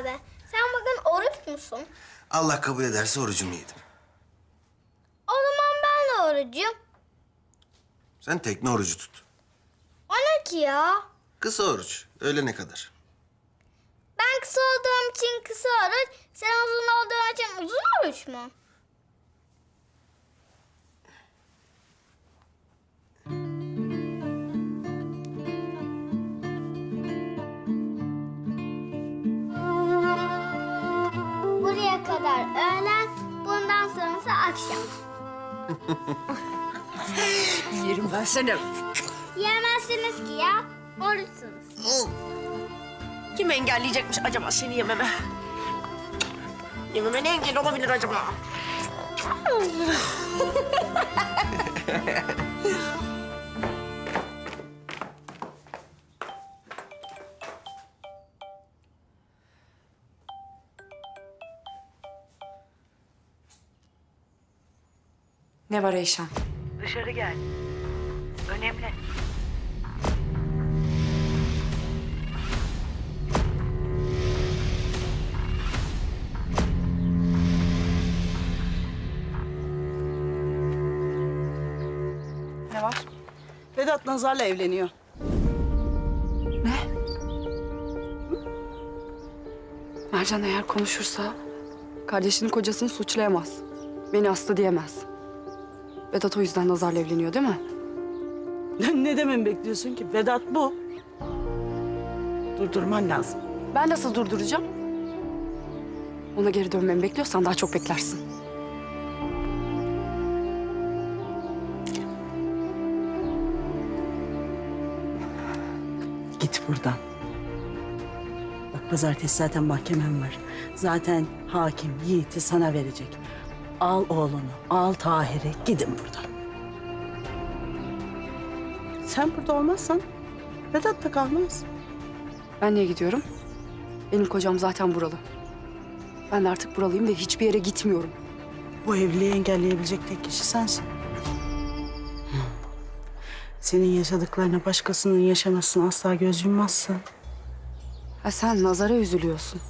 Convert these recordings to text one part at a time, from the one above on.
abi. Sen bugün oruç musun? Allah kabul ederse orucumu yedim. O zaman ben de orucum. Sen tekne orucu tut. O ne ki ya? Kısa oruç. Öğlene kadar. Ben kısa olduğum için kısa oruç, sen uzun olduğun için uzun oruç mu? Kadar öğlen, bundan sonrası akşam. Yerim ben seni. Yemezsiniz ki ya, oruçsunuz. Kim engelleyecekmiş acaba seni yememe? Yememe ne engel olabilir acaba? Ne var Eyşan? Dışarı gel. Önemli. Ne var? Vedat Nazar'la evleniyor. Ne? Mercan eğer konuşursa kardeşinin kocasını suçlayamaz. Beni hasta diyemez. Vedat o yüzden Nazar'la evleniyor değil mi? ne dememi bekliyorsun ki? Vedat bu. Durdurman lazım. Ben nasıl durduracağım? Ona geri dönmemi bekliyorsan daha çok beklersin. Git buradan. Bak pazartesi zaten mahkemem var. Zaten hakim Yiğit'i sana verecek. Al oğlunu, al Tahir'i, gidin buradan. Sen burada olmazsan Vedat da kalmaz. Ben niye gidiyorum? Benim kocam zaten buralı. Ben de artık buralıyım ve hiçbir yere gitmiyorum. Bu evliliği engelleyebilecek tek kişi sensin. Senin yaşadıklarına başkasının yaşamasına asla göz yummazsın. Ha sen Nazar'a üzülüyorsun.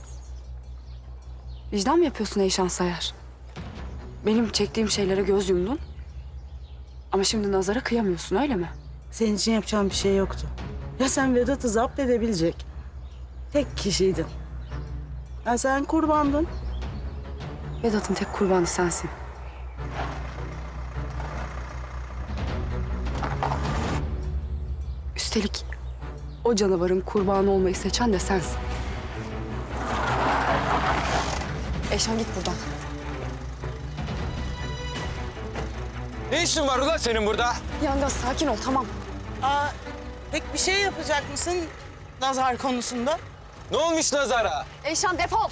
Vicdan mı yapıyorsun Eyşan Sayar? Benim çektiğim şeylere göz yumdun. Ama şimdi Nazar'a kıyamıyorsun öyle mi? Senin için yapacağım bir şey yoktu. Ya sen Vedat'ı zapt edebilecek tek kişiydin. Ya sen kurbandın. Vedat'ın tek kurbanı sensin. Üstelik o canavarın kurbanı olmayı seçen de sensin. Eşan git buradan. Ne işin var ulan senin burada? Yangaz sakin ol tamam. Aa, pek bir şey yapacak mısın nazar konusunda? Ne olmuş Nazar'a? Eşan defol.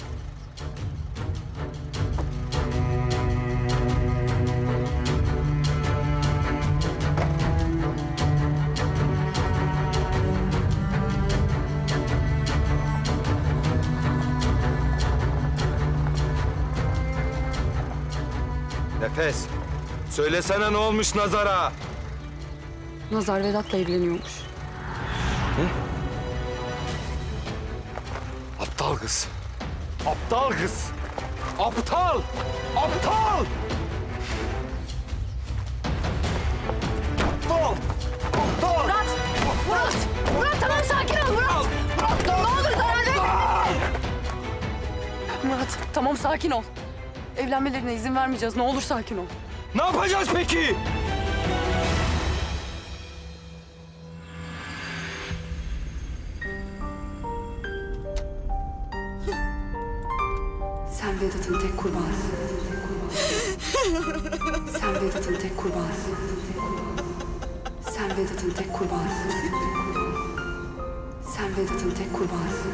Nefes. Söylesene ne olmuş Nazar'a? Nazar Vedat'la evleniyormuş. Aptal kız. Aptal kız. Aptal. Aptal. Aptal. Aptal. Murat. Murat! Murat tamam sakin ol Murat! Murat ne olur zarar verme! Murat tamam sakin ol. Evlenmelerine izin vermeyeceğiz. Ne olur sakin ol. Ne yapacağız peki? Sen Vedat'ın tek kurbanısın. Sen Vedat'ın tek kurbanısın. Sen Vedat'ın tek kurbanısın. Sen Vedat'ın tek kurbanısın.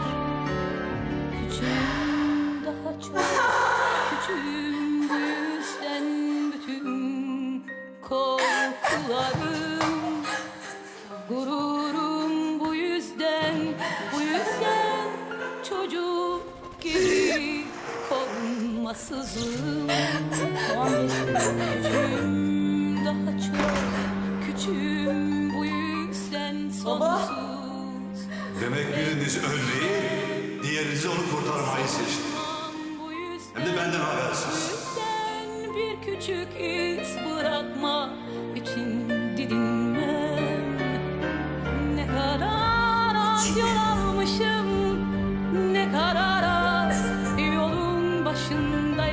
çocuk gibi korunmasızım daha çok küçüğüm bu yüzden sonsuz Demek biriniz ölmeyi, diğeriniz onu kurtarmayı seçti. Hem de benden habersiz. yüzden bir küçük iz bırakma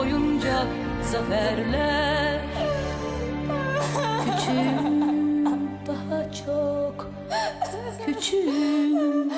boyunca zaferler. Küçüğüm daha çok küçüğüm.